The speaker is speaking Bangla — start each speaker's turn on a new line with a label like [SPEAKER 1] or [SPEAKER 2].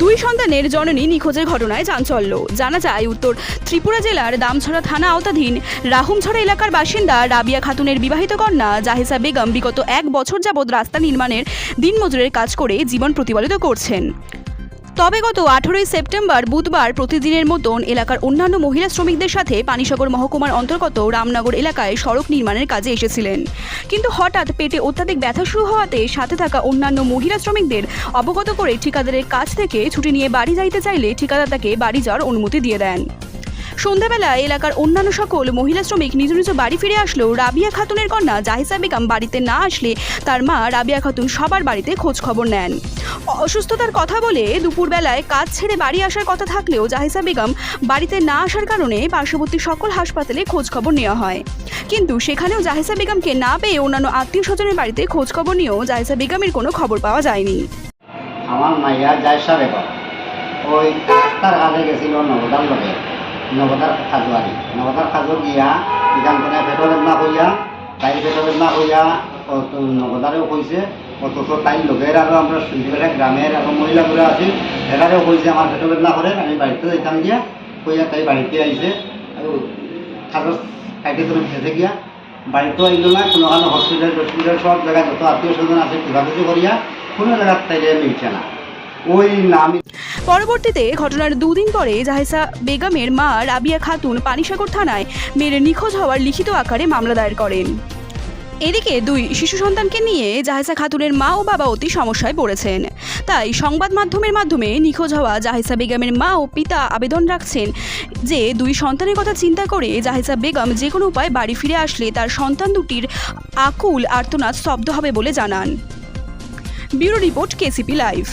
[SPEAKER 1] দুই সন্তানের জননী নিখোঁজের ঘটনায় চাঞ্চল্য। জানা যায়, উত্তর ত্রিপুরা জেলার দামছড়া থানা আওতাধীন রাহুমছড়া এলাকার বাসিন্দা রাবিয়া খাতুনের বিবাহিত কন্যা জাহেসা বেগম বিগত এক বছর যাবৎ রাস্তা নির্মাণের দিনমজুরের কাজ করে জীবন প্রতিপালিত করছেন। তবে গত আঠেরোই সেপ্টেম্বর বুধবার প্রতিদিনের মতন এলাকার অন্যান্য মহিলা শ্রমিকদের সাথে পানিসাগর মহকুমার অন্তর্গত রামনগর এলাকায় সড়ক নির্মাণের কাজে এসেছিলেন। কিন্তু হঠাৎ পেটে অত্যাধিক ব্যথা শুরু হওয়াতে সাথে থাকা অন্যান্য মহিলা শ্রমিকদের অবগত করে ঠিকাদারের কাছ থেকে ছুটি নিয়ে বাড়ি যাইতে চাইলে ঠিকাদার তাকে বাড়ি যাওয়ার অনুমতি দিয়ে দেন। সন্ধ্যাবেলা এলাকার অন্যান্য সকল মহিলা শ্রমিক নিজ নিজ বাড়ি ফিরে আসলেও রাবিয়া খাতুনের কন্যা জাহিসা বেগম বাড়িতে না আসলে তার মা রাবিয়া খাতুন সবার বাড়িতে খোঁজ খবর নেন। অসুস্থতার কথা বলে দুপুরবেলায় কাজ ছেড়ে বাড়ি আসার কথা থাকলেও জাহিসা বেগম বাড়িতে না আসার কারণে পার্শ্ববর্তী সকল হাসপাতালে খোঁজ খবর নেওয়া হয়। কিন্তু সেখানেও জাহিসা বেগমকে না পেয়ে অন্যান্য আত্মীয় স্বজনের বাড়িতে খোঁজ খবর নিয়েও জাহিসা বেগমের কোনো খবর পাওয়া যায়নি।
[SPEAKER 2] আমার মাইয়া জায়সা বেগম। ওই রাস্তার কাজে গেছিল নবদার লগে নবদার খাজুয়ারি। নবদার খাজু গিয়া এখান থেকে পেট্রোল বেদনা কইয়া তাই পেট্রোল বেদনা কইয়া নবদারেও কইছে অথচ তাই লগের আরও আমরা সুন্দর গ্রামের আরও মহিলাগুলো আছিল এরারেও কইছে আমার পেট্রোল বেদনা করে আমি বাড়িতে যাইতাম গিয়া কইয়া তাই বাড়িতে আইছে খাজর খাইতে তুমি ফেসে গিয়া বাড়িতেও আইলো না, কোনো কোনো হসপিটাল হসপিটাল সব জায়গায় যত আত্মীয় স্বজন আছে যোগাযোগ করিয়া কোনো জায়গার তাইলে মিলছে না। ওই নাম
[SPEAKER 1] পরবর্তীতে ঘটনার দুদিন পরে জাহেসা বেগমের মা রাবিয়া খাতুন পানিসাগর থানায় মেয়ের নিখোঁজ হওয়ার লিখিত আকারে মামলা দায়ের করেন। এদিকে দুই শিশু সন্তানকে নিয়ে জাহেসা খাতুনের মা ও বাবা অতি সমস্যায় পড়েছেন। তাই সংবাদ মাধ্যমের মাধ্যমে নিখোঁজ হওয়া জাহেসা বেগমের মা ও পিতা আবেদন রাখছেন যে দুই সন্তানের কথা চিন্তা করে জাহেসা বেগম যে কোনো উপায় বাড়ি ফিরে আসলে তার সন্তান দুটির আকুল আর্তনাদ স্তব্ধ হবে বলে জানান। Bureau report KCP live.